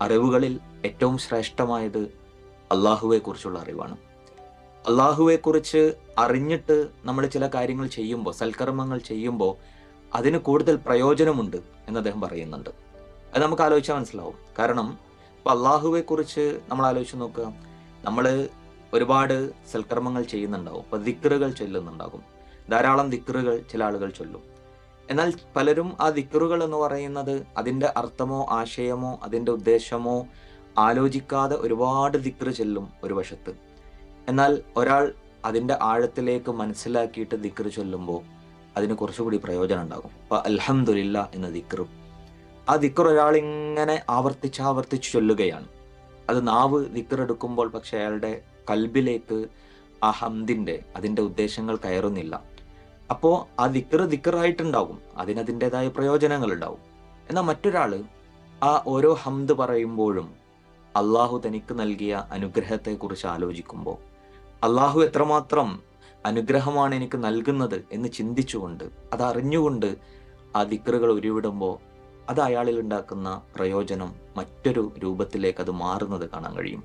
അറിവുകളിൽ ഏറ്റവും ശ്രേഷ്ഠമായത് അള്ളാഹുവെ കുറിച്ചുള്ള അറിവാണ്. അള്ളാഹുവെ കുറിച്ച് അറിഞ്ഞിട്ട് നമ്മൾ ചില കാര്യങ്ങൾ ചെയ്യുമ്പോൾ സൽക്കർമ്മങ്ങൾ ചെയ്യുമ്പോൾ അതിന് കൂടുതൽ പ്രയോജനമുണ്ട് എന്ന് അദ്ദേഹം പറയുന്നുണ്ട്. അത് നമുക്ക് ആലോചിച്ചാൽ മനസ്സിലാവും. കാരണം ഇപ്പൊ അള്ളാഹുവെ കുറിച്ച് നമ്മൾ ആലോചിച്ച് നോക്കുക. നമ്മൾ ഒരുപാട് സൽക്കർമ്മങ്ങൾ ചെയ്യുന്നുണ്ടാവും. ഇപ്പൊ ദിക്റുകൾ ചൊല്ലുന്നുണ്ടാകും. ധാരാളം ദിക്റുകൾ ചില ആളുകൾ ചൊല്ലും. എന്നാൽ പലരും ആ ദിക്കറുകൾ എന്ന് പറയുന്നത് അതിന്റെ അർത്ഥമോ ആശയമോ അതിന്റെ ഉദ്ദേശമോ ആലോചിക്കാതെ ഒരുപാട് ദിക്റ് ചൊല്ലും ഒരു വശത്ത്. എന്നാൽ ഒരാൾ അതിന്റെ ആഴത്തിലേക്ക് മനസ്സിലാക്കിയിട്ട് ദിക്റ് ചൊല്ലുമ്പോൾ അതിന് കുറച്ചുകൂടി പ്രയോജനം ഉണ്ടാകും. അപ്പൊ അൽഹംദുലില്ല എന്ന ദിക്റ്. ആ ദിക്ർ ഒരാൾ ഇങ്ങനെ ആവർത്തിച്ച് ആവർത്തിച്ച് ചൊല്ലുകയാണ്. അത് നാവ് ദിക്ർ എടുക്കുമ്പോൾ പക്ഷെ അയാളുടെ കൽബിലേക്ക് ആ ഹംദിന്റെ അതിന്റെ ഉദ്ദേശങ്ങൾ കയറുന്നില്ല. അപ്പോ ആ ദിക്കർ ദിക്കറായിട്ടുണ്ടാകും. അതിനതിന്റെതായ പ്രയോജനങ്ങൾ ഉണ്ടാവും എന്നാൽ മറ്റൊരാൾ ആ ഓരോ ഹംദ് പറയുമ്പോഴും അള്ളാഹു തനിക്ക് നൽകിയ അനുഗ്രഹത്തെക്കുറിച്ച് ആലോചിക്കുമ്പോൾ അള്ളാഹു എത്രമാത്രം അനുഗ്രഹമാണ് എനിക്ക് നൽകുന്നത് എന്ന് ചിന്തിച്ചുകൊണ്ട് അതറിഞ്ഞുകൊണ്ട് ആ ദിക്കറുകൾ ഉരുവിടുമ്പോൾ അത് അയാളിൽ ഉണ്ടാക്കുന്ന പ്രയോജനം മറ്റൊരു രൂപത്തിലേക്ക് അത് മാറുന്നത് കാണാൻ കഴിയും.